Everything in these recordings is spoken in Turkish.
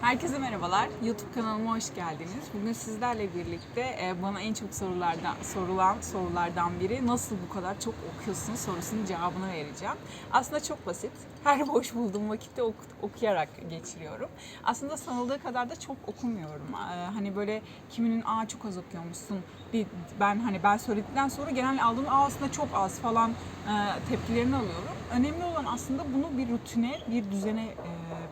Herkese merhabalar. YouTube kanalıma hoş geldiniz. Bugün sizlerle birlikte e, bana en çok sorulardan sorulan sorulardan biri nasıl bu kadar çok okuyorsun sorusunun cevabını vereceğim. Aslında çok basit. Her boş bulduğum vakitte ok- okuyarak geçiriyorum. Aslında sanıldığı kadar da çok okumuyorum. E, Hani böyle kiminin aa çok az okuyormuşsun. Ben hani ben söyledikten sonra genel aldığım aa aslında çok az falan e, tepkilerini alıyorum. Önemli olan aslında bunu bir rutine, bir düzene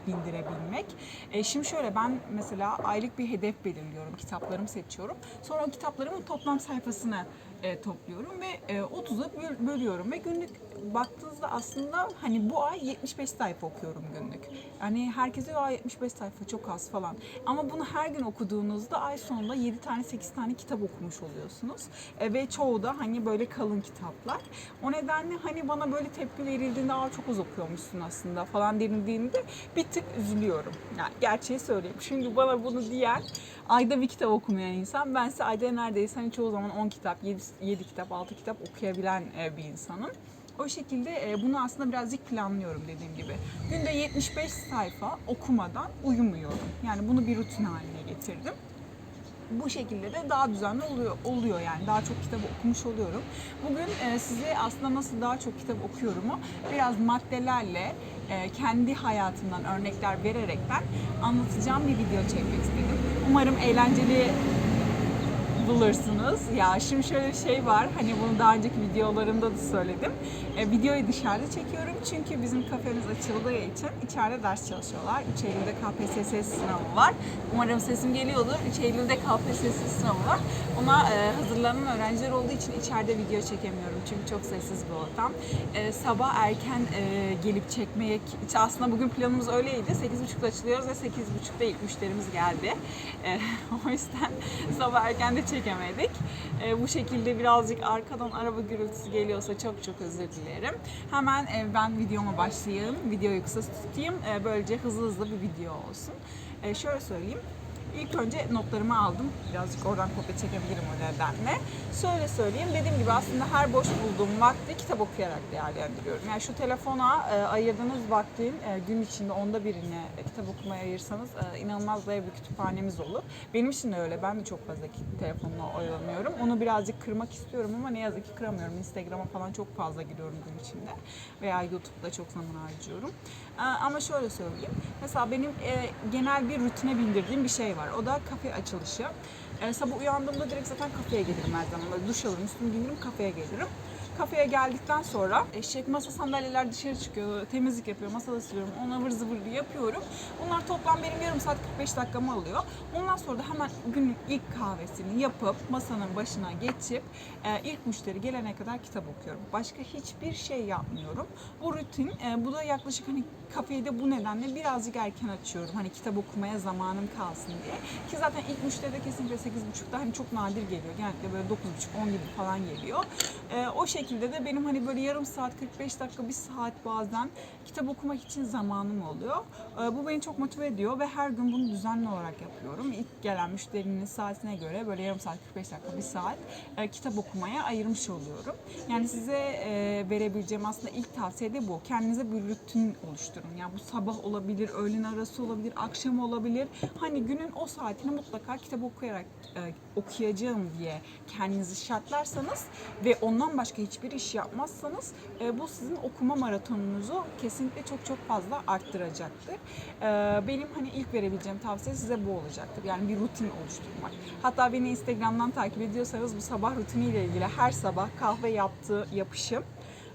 bindirebilmek. E, şimdi şöyle ben mesela aylık bir hedef belirliyorum, kitaplarımı seçiyorum. Sonra o kitaplarımın toplam sayfasını e, topluyorum ve e, 30'a böl- bölüyorum ve günlük baktığınızda aslında hani bu ay 75 sayfa okuyorum günlük. Yani herkese ya 75 sayfa çok az falan. Ama bunu her gün okuduğunuzda ay sonunda 7 tane 8 tane kitap okumuş oluyorsunuz. E, ve çoğu da hani böyle kalın kitaplar. O nedenle hani bana böyle tepki verildiğinde Aa, çok az okuyormuşsun aslında falan denildiğinde bir tık üzülüyorum. Yani gerçeği söyleyeyim. Çünkü bana bunu diyen ayda bir kitap okumayan insan ben ise ayda neredeyse hani çoğu zaman 10 kitap, 7, 7 kitap, 6 kitap okuyabilen e, bir insanım. O şekilde e, bunu aslında birazcık planlıyorum dediğim gibi. Günde 75 sayfa okumadan uyumuyorum. Yani bunu bir rutin haline getirdim bu şekilde de daha düzenli oluyor oluyor yani daha çok kitap okumuş oluyorum. Bugün e, size aslında nasıl daha çok kitap okuyorumu biraz maddelerle e, kendi hayatımdan örnekler vererekten anlatacağım bir video çekmek istedim. Umarım eğlenceli bulursunuz. Ya şimdi şöyle bir şey var. Hani bunu daha önceki videolarımda da söyledim. E, videoyu dışarıda çekiyorum çünkü bizim kafemiz açıldığı için içeride ders çalışıyorlar. 3 Eylül'de KPSS sınavı var. Umarım sesim geliyordur. 3 Eylül'de KPSS sınavı var. Ona e, hazırlanan öğrenciler olduğu için içeride video çekemiyorum. Çünkü çok sessiz bir ortam. E, sabah erken e, gelip çekmeye aslında bugün planımız öyleydi. 8.30'da açılıyoruz ve 8.30'da ilk müşterimiz geldi. E, o yüzden sabah erken de çekemedik. E, bu şekilde birazcık arkadan araba gürültüsü geliyorsa çok çok özür dilerim. Hemen e, ben videoma başlayayım. Videoyu kısa tutayım. E, böylece hızlı hızlı bir video olsun. E, şöyle söyleyeyim. İlk önce notlarımı aldım. Birazcık oradan kopya çekebilirim o nedenle. Şöyle söyleyeyim. Dediğim gibi aslında her boş bulduğum vakti kitap okuyarak değerlendiriyorum. Yani şu telefona e, ayırdığınız vaktin e, gün içinde onda birini e, kitap okumaya ayırsanız e, inanılmaz bir kütüphanemiz olur. Benim için de öyle. Ben de çok fazla telefonla oyalanıyorum. Onu birazcık kırmak istiyorum ama ne yazık ki kıramıyorum. Instagram'a falan çok fazla giriyorum gün içinde. Veya YouTube'da çok zaman harcıyorum. E, ama şöyle söyleyeyim. Mesela benim e, genel bir rutine bindirdiğim bir şey var. O da kafe açılışı. E, sabah uyandığımda direkt zaten kafeye gelirim her zaman. Böyle duş alırım, üstümü giyinirim, kafeye gelirim. Kafeye geldikten sonra eşek masa sandalyeler dışarı çıkıyor, temizlik yapıyorum, masada siliyorum, ona ıvır zıvır yapıyorum. Bunlar toplam benim yarım saat 45 dakikamı alıyor. Ondan sonra da hemen günün ilk kahvesini yapıp masanın başına geçip e, ilk müşteri gelene kadar kitap okuyorum. Başka hiçbir şey yapmıyorum. Bu rutin, e, bu da yaklaşık hani kafeyi de bu nedenle birazcık erken açıyorum. Hani kitap okumaya zamanım kalsın diye. Ki zaten ilk müşteri de kesinlikle 8.30'da hani çok nadir geliyor. Genellikle böyle 9.30-10 gibi falan geliyor. E, o şekilde de benim hani böyle yarım saat, 45 dakika, bir saat bazen kitap okumak için zamanım oluyor. E, bu beni çok motive ediyor ve her gün bunu düzenli olarak yapıyorum. İlk gelen müşterinin saatine göre böyle yarım saat, 45 dakika, bir saat e, kitap okumaya ayırmış oluyorum. Yani size e, verebileceğim aslında ilk tavsiye de bu. Kendinize bir rutin oluşturun. Yani bu sabah olabilir, öğlen arası olabilir, akşam olabilir. Hani günün o saatini mutlaka kitap okuyarak e, okuyacağım diye kendinizi şartlarsanız ve ondan başka hiçbir iş yapmazsanız e, bu sizin okuma maratonunuzu kesinlikle çok çok fazla arttıracaktır. E, benim hani ilk verebileceğim tavsiye size bu olacaktır. Yani bir rutin oluşturmak. Hatta beni Instagram'dan takip ediyorsanız bu sabah rutiniyle ilgili her sabah kahve yaptığı yapışım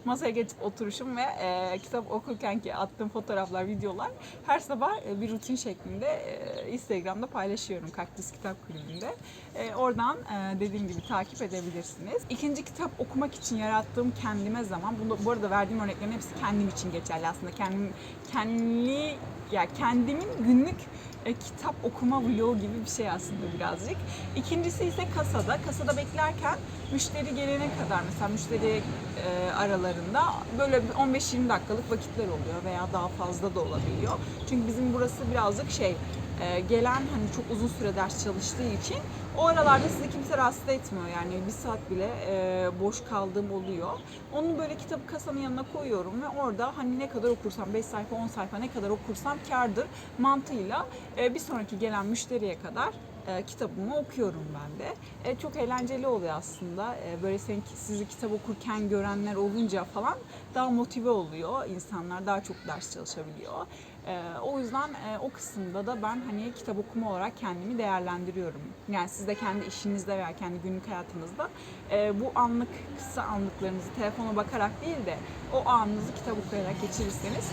masaya geçip oturuşum ve e, kitap okurken ki attığım fotoğraflar, videolar her sabah e, bir rutin şeklinde e, Instagram'da paylaşıyorum Kaktüs Kitap Kulübü'nde. E, oradan e, dediğim gibi takip edebilirsiniz. İkinci kitap okumak için yarattığım kendime zaman, bunu, bu arada verdiğim örneklerin hepsi kendim için geçerli aslında. Kendim, kendi, ya kendimin günlük e, kitap okuma vlogu gibi bir şey aslında birazcık. İkincisi ise kasada. Kasada beklerken müşteri gelene kadar mesela müşteri e, aralarında böyle bir 15-20 dakikalık vakitler oluyor veya daha fazla da olabiliyor. Çünkü bizim burası birazcık şey e, gelen hani çok uzun süre ders çalıştığı için o aralarda sizi kimse rahatsız etmiyor yani bir saat bile e, boş kaldığım oluyor. Onu böyle kitabı kasanın yanına koyuyorum ve orada hani ne kadar okursam 5 sayfa 10 sayfa ne kadar okursam kardır mantığıyla e, bir sonraki gelen müşteriye kadar e, kitabımı okuyorum ben de. E, çok eğlenceli oluyor aslında. E, böyle senin, sizi kitap okurken görenler olunca falan daha motive oluyor. İnsanlar daha çok ders çalışabiliyor. E, o yüzden e, o kısımda da ben hani kitap okuma olarak kendimi değerlendiriyorum. Yani siz de kendi işinizde veya kendi günlük hayatınızda e, bu anlık kısa anlıklarınızı telefona bakarak değil de o anınızı kitap okuyarak geçirirseniz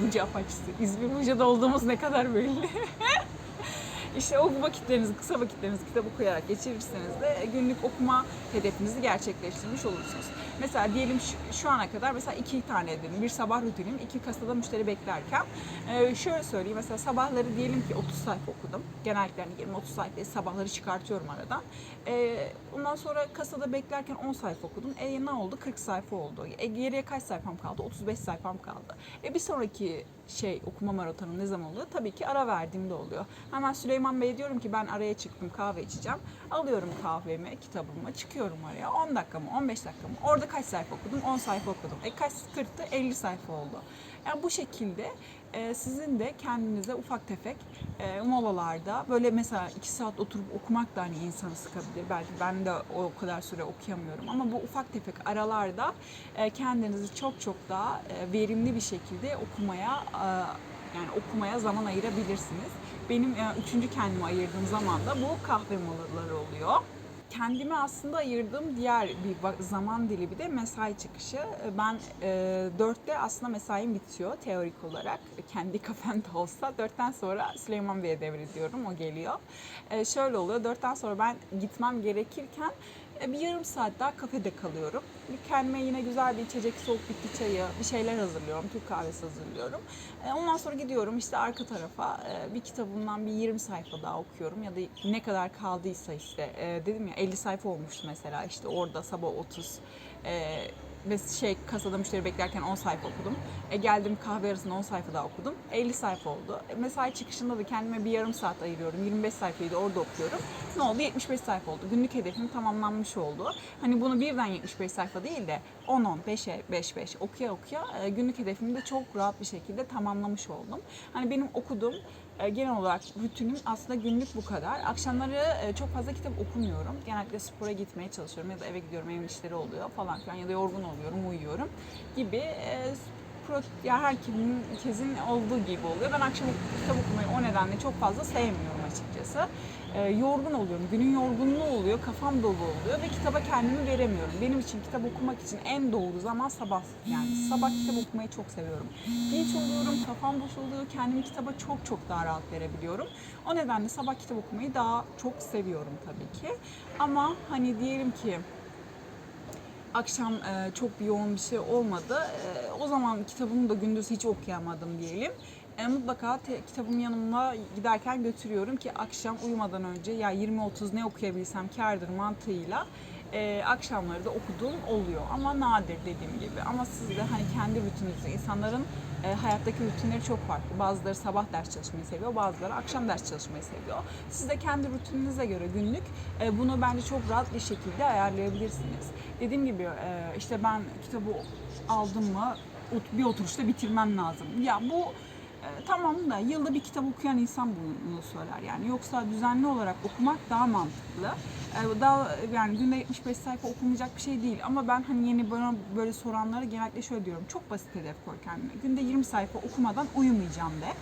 Buca apaçısı. İzmir Buca'da olduğumuz ne kadar belli. İşte o vakitlerinizi, kısa vakitlerinizi kitap okuyarak geçirirseniz de günlük okuma hedefinizi gerçekleştirmiş olursunuz. Mesela diyelim şu, ana kadar mesela iki tane edelim. Bir sabah rutinim, iki kasada müşteri beklerken. Ee, şöyle söyleyeyim mesela sabahları diyelim ki 30 sayfa okudum. Genellikle hani 20-30 sayfayı sabahları çıkartıyorum aradan. Ee, ondan sonra kasada beklerken 10 sayfa okudum. E ne oldu? 40 sayfa oldu. E, geriye kaç sayfam kaldı? 35 sayfam kaldı. E bir sonraki şey okuma maratonu ne zaman oluyor? Tabii ki ara verdiğimde oluyor. Hemen Süleyman Bey'e diyorum ki ben araya çıktım kahve içeceğim. Alıyorum kahvemi, kitabımı, çıkıyorum araya. 10 dakika mı, 15 dakika mı? Orada kaç sayfa okudum? 10 sayfa okudum. E kaç 40'tı? 50 sayfa oldu. Yani bu şekilde e, sizin de kendinize ufak tefek e, molalarda böyle mesela 2 saat oturup okumak da hani insanı sıkabilir. Belki ben de o kadar süre okuyamıyorum ama bu ufak tefek aralarda e, kendinizi çok çok daha verimli bir şekilde okumaya yani okumaya zaman ayırabilirsiniz. Benim üçüncü kendime ayırdığım zaman da bu kahve molaları oluyor. Kendime aslında ayırdığım diğer bir zaman dilimi de mesai çıkışı. E, Ben e, dörtte aslında mesaim bitiyor teorik olarak. Kendi kafemde olsa. Dörtten sonra Süleyman Bey'e devrediyorum. O geliyor. E, şöyle oluyor. Dörtten sonra ben gitmem gerekirken bir yarım saat daha kafede kalıyorum. Kendime yine güzel bir içecek, soğuk bitki çayı, bir şeyler hazırlıyorum. Türk kahvesi hazırlıyorum. E, Ondan sonra gidiyorum işte arka tarafa e, bir kitabımdan bir 20 sayfa daha okuyorum ya da ne kadar kaldıysa işte E, dedim ya 50 sayfa olmuştu mesela işte orada sabah 30 e, ve şey kasada müşteri beklerken 10 sayfa okudum. E, geldim kahve arasında 10 sayfa daha okudum. 50 sayfa oldu. E, mesai çıkışında da kendime bir yarım saat ayırıyorum. 25 sayfayı da orada okuyorum. Ne oldu? 75 sayfa oldu. Günlük hedefim tamamlanmış oldu. Hani bunu birden 75 sayfa değil de 10-10, 5'e 5-5 okuya okuya e, günlük hedefimi de çok rahat bir şekilde tamamlamış oldum. Hani benim okuduğum genel olarak rutinim aslında günlük bu kadar. Akşamları e, çok fazla kitap okumuyorum. Genellikle spora gitmeye çalışıyorum ya da eve gidiyorum, evin işleri oluyor falan filan ya da yorgun oluyorum, uyuyorum gibi e, pro, ya herkesin olduğu gibi oluyor. Ben akşam kitap okumayı o nedenle çok fazla sevmiyorum açıkçası. E, yorgun oluyorum, günün yorgunluğu oluyor, kafam dolu oluyor ve kitaba kendimi veremiyorum. Benim için kitap okumak için en doğru zaman sabah. Yani sabah kitap okumayı çok seviyorum. Dinç oluyorum, kafam boş oluyor, kendimi kitaba çok çok daha rahat verebiliyorum. O nedenle sabah kitap okumayı daha çok seviyorum tabii ki. Ama hani diyelim ki akşam e, çok yoğun bir şey olmadı. E, o zaman kitabımı da gündüz hiç okuyamadım diyelim. E, mutlaka te- kitabımı yanımda giderken götürüyorum ki akşam uyumadan önce ya 20-30 ne okuyabilsem kârdır mantığıyla e, akşamları da okuduğum oluyor. Ama nadir dediğim gibi. Ama siz de hani kendi rutininizi, insanların e, hayattaki rutinleri çok farklı. Bazıları sabah ders çalışmayı seviyor, bazıları akşam ders çalışmayı seviyor. Siz de kendi rutininize göre günlük e, bunu bence çok rahat bir şekilde ayarlayabilirsiniz. Dediğim gibi e, işte ben kitabı aldım mı bir oturuşta bitirmem lazım. Ya bu tamam da yılda bir kitap okuyan insan bunu söyler yani. Yoksa düzenli olarak okumak daha mantıklı. E, daha yani günde 75 sayfa okunmayacak bir şey değil. Ama ben hani yeni bana böyle soranlara genellikle şöyle diyorum. Çok basit hedef koy kendine. Günde 20 sayfa okumadan uyumayacağım de.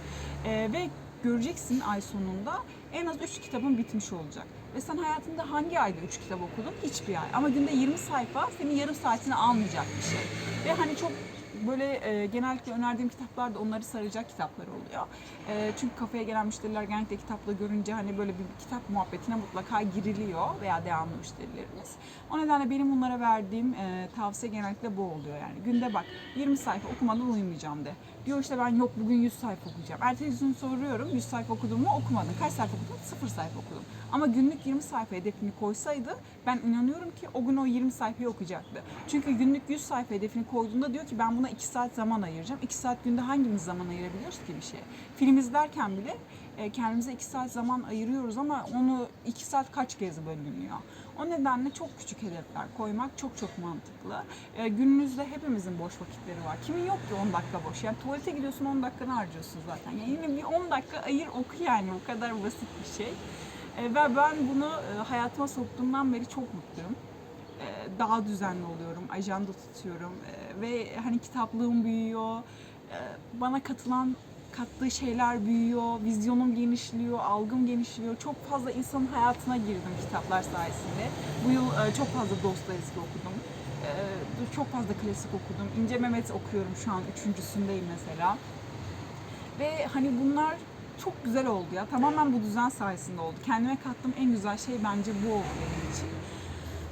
E, ve göreceksin ay sonunda en az 3 kitabın bitmiş olacak. Ve sen hayatında hangi ayda 3 kitap okudun? Hiçbir ay. Ama günde 20 sayfa senin yarım saatini almayacak bir şey. Ve hani çok böyle e, genellikle önerdiğim kitaplar da onları saracak kitaplar oluyor. E, çünkü kafaya gelen müşteriler genellikle kitapla görünce hani böyle bir kitap muhabbetine mutlaka giriliyor veya devamlı müşterilerimiz. O nedenle benim bunlara verdiğim e, tavsiye genellikle bu oluyor yani. Günde bak 20 sayfa okumadan uyumayacağım de. Diyor işte ben yok bugün 100 sayfa okuyacağım. Ertesi gün soruyorum 100 sayfa okudun mu? Okumadın. Kaç sayfa okudun? 0 sayfa okudum. Ama günlük 20 sayfa hedefini koysaydı ben inanıyorum ki o gün o 20 sayfayı okuyacaktı. Çünkü günlük 100 sayfa hedefini koyduğunda diyor ki ben buna 2 saat zaman ayıracağım. 2 saat günde hangimiz zaman ayırabiliyoruz ki bir şeye? Film izlerken bile kendimize 2 saat zaman ayırıyoruz ama onu 2 saat kaç kez bölünüyor? O nedenle çok küçük hedefler koymak çok çok mantıklı. E, gününüzde hepimizin boş vakitleri var. Kimin yok ki 10 dakika boş? Yani tuvalete gidiyorsun 10 dakikanı harcıyorsun zaten. Yani yine bir 10 dakika ayır oku yani. O kadar basit bir şey. E, ve ben bunu e, hayatıma soktuğumdan beri çok mutluyum. E, daha düzenli oluyorum, ajanda tutuyorum E, ve hani kitaplığım büyüyor. E, bana katılan kattığı şeyler büyüyor, vizyonum genişliyor, algım genişliyor. Çok fazla insanın hayatına girdim kitaplar sayesinde. Bu yıl e, çok fazla Dostoyevski okudum. E, çok fazla klasik okudum. İnce Mehmet okuyorum şu an, üçüncüsündeyim mesela. Ve hani bunlar çok güzel oldu ya. Tamamen bu düzen sayesinde oldu. Kendime kattığım en güzel şey bence bu oldu benim için.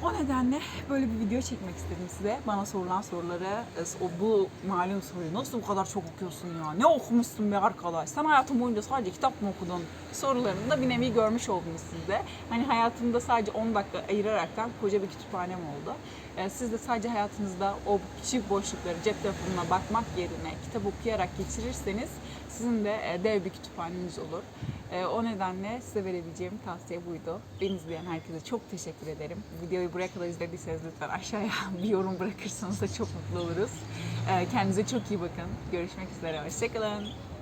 O nedenle böyle bir video çekmek istedim size. Bana sorulan soruları, e, o bu malum soruyu nasıl bu kadar çok okuyorsun ya? Ne okumuşsun be arkadaş? Sen hayatın boyunca sadece kitap mı okudun? Sorularını da bir nevi görmüş oldunuz siz de. Hani hayatımda sadece 10 dakika ayıraraktan koca bir kütüphanem oldu. E, Siz de sadece hayatınızda o küçük boşlukları cep telefonuna bakmak yerine kitap okuyarak geçirirseniz sizin de e, dev bir kütüphaneniz olur. E, O nedenle size verebileceğim tavsiye buydu. Beni izleyen herkese çok teşekkür ederim. Videoyu buraya kadar izlediyseniz lütfen aşağıya bir yorum bırakırsanız da çok mutlu oluruz. E, Kendinize çok iyi bakın. Görüşmek üzere. Hoşçakalın.